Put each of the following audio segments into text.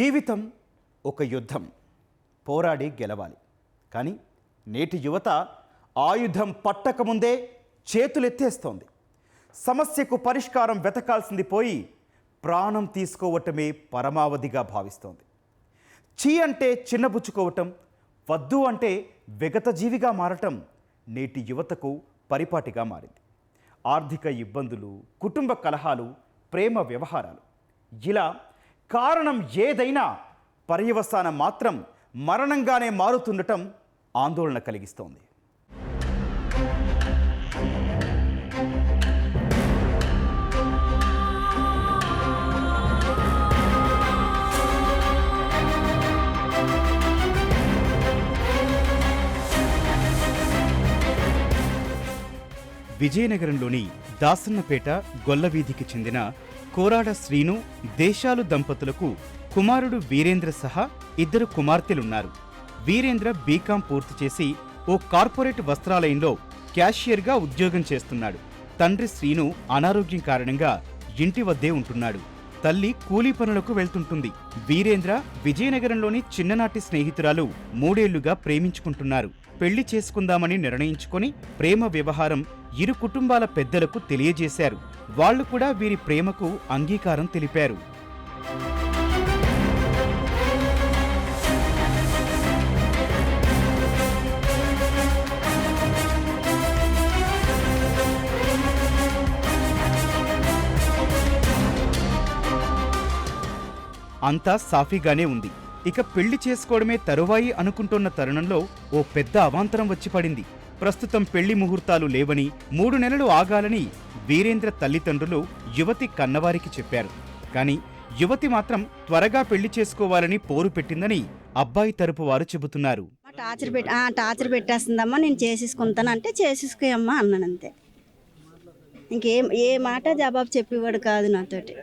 జీవితం ఒక యుద్ధం. పోరాడి గెలవాలి. కానీ నేటి యువత ఆయుధం పట్టకముందే చేతులెత్తేస్తోంది సమస్యకు పరిష్కారం వెతకాల్సింది పోయి ప్రాణం తీసుకోవటమే పరమావధిగా భావిస్తోంది. చీ అంటే చిన్నబుచ్చుకోవటం వద్దు అంటే విగతజీవిగా మారటం నేటి యువతకు పరిపాటిగా మారింది. ఆర్థిక ఇబ్బందులు కుటుంబ కలహాలు ప్రేమ వ్యవహారాలు ఇలా కారణం ఏదైనా పర్యవసానం మాత్రం మరణంగానే మారుతుండటం ఆందోళన కలిగిస్తోంది. విజయనగరంలోని దాసన్నపేట గొల్లవీధికి చెందిన కోరాడ శ్రీను దేశాలు దంపతులకు కుమారుడు వీరేంద్ర సహా ఇద్దరు కుమార్తెలున్నారు. వీరేంద్ర బీకాం పూర్తి చేసి ఓ కార్పొరేట్ వస్త్రాలయంలో క్యాషియర్గా ఉద్యోగం చేస్తున్నాడు. తండ్రి శ్రీను అనారోగ్యం కారణంగా ఇంటి వద్దే ఉంటున్నాడు. తల్లి కూలీ పనులకు వెళ్తుంటుంది. వీరేంద్ర విజయనగరంలోని చిన్ననాటి స్నేహితురాలు మూడేళ్ళుగా ప్రేమించుకుంటున్నారు. పెళ్ళి చేసుకుందామని నిర్ణయించుకొని ప్రేమ వ్యవహారం ఇరు కుటుంబాల పెద్దలకు తెలియజేశారు. వాళ్ళు కూడా వీరి ప్రేమకు అంగీకారం తెలిపారు. అంతా సాఫీగానే ఉంది. ఇక పెళ్ళి చేసుకోవడమే తరువాయి అనుకుంటున్న తరుణంలో ఓ పెద్ద అవాంతరం వచ్చి పడింది. ప్రస్తుతం పెళ్ళి ముహూర్తాలు లేవని మూడు నెలలు ఆగాలని వీరేంద్ర తల్లిదండ్రులు యువతి కన్నవారికి చెప్పారు. కానీ యువతి మాత్రం త్వరగా పెళ్ళి చేసుకోవాలని పోరు పెట్టిందని అబ్బాయి తరపు వారు చెబుతున్నారు. టార్చర్ పెట్టి టార్చర్ పెట్టేస్తుందమ్మా నేను చేసేసుకుంటాను అంటే చేసేసుకోయమ్మా అన్నాను అంతే. ఇంకేం ఏ మాట జవాబు చెప్పేవాడు కాదు నాతోటి.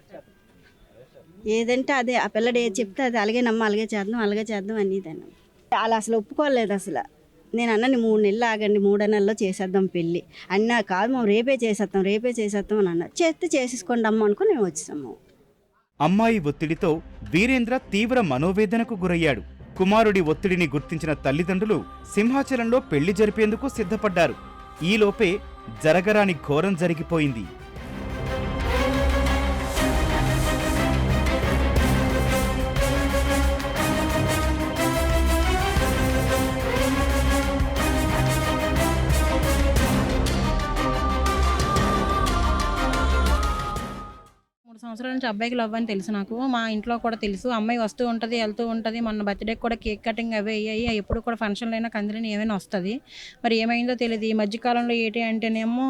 ఏదంటే అదే ఆ పిల్లడు ఏది చెప్తే అది అలాగేనమ్మా అలాగే చేద్దాం అలాగే చేద్దాం అనేదాన్ని. వాళ్ళు అసలు ఒప్పుకోలేదు అసలు. నేను అన్నని మూడు నెలలు ఆగండి మూడో నెలల్లో చేసేద్దాం పెళ్ళి. అన్నా కాదు మేము రేపే చేసేద్దాం రేపే చేసేద్దాం అని అన్నా. చేస్తే చేసేసుకోండి అమ్మ అనుకుని మేము వచ్చాము అమ్మాయి ఒత్తిడితో వీరేంద్ర తీవ్ర మనోవేదనకు గురయ్యాడు. కుమారుడి ఒత్తిడిని గుర్తించిన తల్లిదండ్రులు సింహాచలంలో పెళ్ళి జరిపేందుకు సిద్ధపడ్డారు. ఈలోపే జరగరాని ఘోరం జరిగిపోయింది. మూడు సంవత్సరాల నుంచి అబ్బాయికి లవ్ అని తెలుసు నాకు. మా ఇంట్లో కూడా తెలుసు. అమ్మాయి వస్తూ ఉంటుంది వెళ్తూ ఉంటుంది. మొన్న బర్త్డేకి కూడా కేక్ కటింగ్ అవి అయ్యాయి. ఎప్పుడు కూడా ఫంక్షన్లు అయినా కందిరిని ఏమైనా వస్తుంది. మరి ఏమైందో తెలియదు ఈ మధ్యకాలంలో ఏంటి అంటేనేమో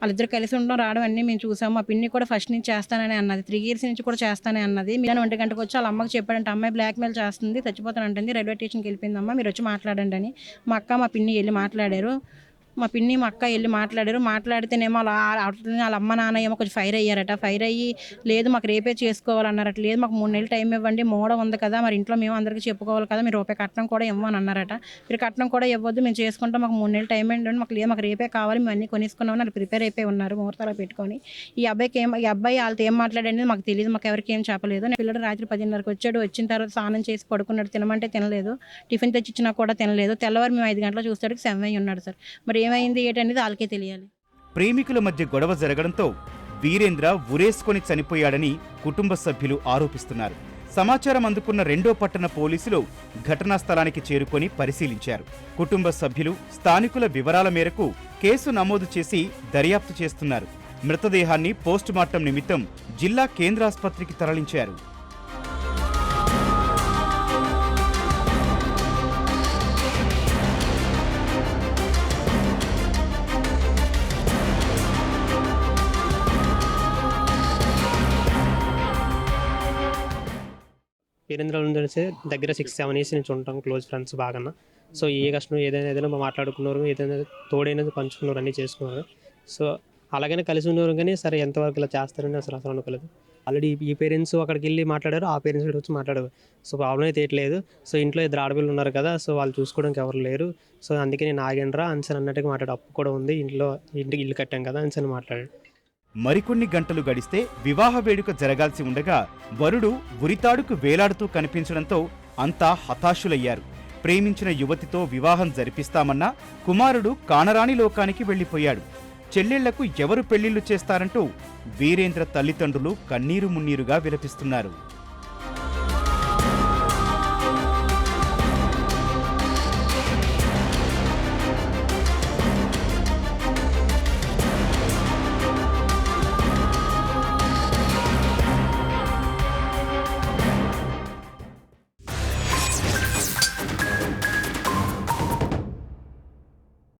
వాళ్ళిద్దరు కలిసి ఉండడం రావడం అన్నీ మేము చూసాము. మా పిన్ని కూడా ఫస్ట్ నుంచి చేస్తానని అన్నది. త్రీ ఇయర్స్ నుంచి కూడా చేస్తానే అన్నది. మీరు ఒంటి గంటకు వచ్చి వాళ్ళ అమ్మకి చెప్పాడంటే అమ్మాయి బ్లాక్మెయిల్ చేస్తుంది చచ్చిపోతానంటుంది రైల్వే స్టేషన్కి వెళ్ళిపోయిందమ్మా మీరు వచ్చి మాట్లాడండి అని. మా అక్క మా పిన్ని వెళ్ళి మాట్లాడారు. మా పిన్ని మా అక్క వెళ్ళి మాట్లాడారు. మాట్లాడితేనేమో అలా అట్లనే వాళ్ళ అమ్మ నాన్న ఏమో కొంచెం ఫైర్ అయ్యారట. ఫైర్ అయ్యి లేదు మాకు రేపే చేసుకోవాలన్నారట. లేదు మాకు మూడు నెలలు టైం ఇవ్వండి మోడ ఉంది కదా మరి ఇంట్లో మేము అందరికీ చెప్పుకోవాలి కదా మీరు రూపాయి కట్నం కూడా ఇవ్వమని అన్నారట. మీరు కట్నం కూడా ఇవ్వద్దు మేము చేసుకుంటాం మాకు మూడు నెలలు టైం ఏంటంటే మాకు లేదు మాకు రేపే కావాలి మేము అన్నీ కొనేసుకున్నామని వాళ్ళు ప్రిపేర్ అయిపోయి ఉన్నారు ముహూర్తాలు పెట్టుకొని. ఈ అబ్బాయికి ఏం ఈ అబ్బాయి వాళ్ళతో ఏం మాట్లాడండి మాకు తెలియదు మాకు ఎవరికి ఏం చెప్పలేదు. నేను పిల్లడు రాత్రి పదిన్నరకు వచ్చాడు వచ్చిన తర్వాత స్నానం చేసి పడుకున్నాడు తినమంటే తినలేదు. టిఫిన్ తెచ్చి ఇచ్చినా కూడా తినలేదు. తెల్లవారు మేము ఐదు గంటలకు చూస్తాడికి సెవెన్ అయి ఉన్నాడు సార్. మరి ఏమైంది ఏంటనేది వాళ్ళకే తెలియాలి. ప్రేమికుల మధ్య గొడవ జరగడంతో వీరేంద్ర ఉరేసుకొని చనిపోయాడని కుటుంబ సభ్యులు ఆరోపిస్తున్నారు. సమాచారం అందుకున్న రెండో పట్టణ పోలీసులు ఘటనా స్థలానికి చేరుకొని పరిశీలించారు. కుటుంబ సభ్యులు స్థానికుల వివరాల మేరకు కేసు నమోదు చేసి దర్యాప్తు చేస్తున్నారు. మృతదేహాన్ని పోస్టుమార్టం నిమిత్తం జిల్లా కేంద్రాసుపత్రికి తరలించారు. వీరేంద్ర దగ్గర సిక్స్ సెవెన్ ఇయర్స్ నుంచి ఉంటాం క్లోజ్ ఫ్రెండ్స్ బాగా సో ఏ కష్టం ఏదైనా ఏదైనా మాట్లాడుకున్నారు ఏదైనా తోడైనా పంచుకున్నారు అన్నీ చేసుకున్నారు. సో అలాగనే కలిసి ఉన్నారు కానీ సరే ఎంతవరకు ఇలా చేస్తారని అసలు అసలు అనుకోలేదు. ఆల్రెడీ ఈ పేరెంట్స్ అక్కడికి వెళ్ళి మాట్లాడారు ఆ పేరెంట్స్ కూడా వచ్చి మాట్లాడారు. సో ప్రాబ్లం అయితే ఏట్లేదు సో ఇంట్లో ఇద్దరు ఆడపిల్లలు ఉన్నారు కదా సో వాళ్ళు చూసుకోవడానికి ఎవరు లేరు. సో అందుకే నేను ఆగండ్రా అన్సన్ అన్నట్టుగా మాట్లాడు అప్పు కూడా ఉంది ఇంట్లో ఇంటికి ఇల్లు కట్టాం కదా అన్సన్ మాట్లాడాడు. మరికొన్ని గంటలు గడిస్తే వివాహ వేడుక జరగాల్సి ఉండగా వరుడు ఉరితాడుకు వేలాడుతూ కనిపించడంతో అంతా హతాశులయ్యారు. ప్రేమించిన యువతితో వివాహం జరిపిస్తామన్నా కుమారుడు కానరాని లోకానికి వెళ్ళిపోయాడు చెల్లెళ్ళకు ఎవరు పెళ్ళిళ్ళు చేస్తారంటూ వీరేంద్ర తల్లిదండ్రులు కన్నీరు మున్నీరుగా విలపిస్తున్నారు.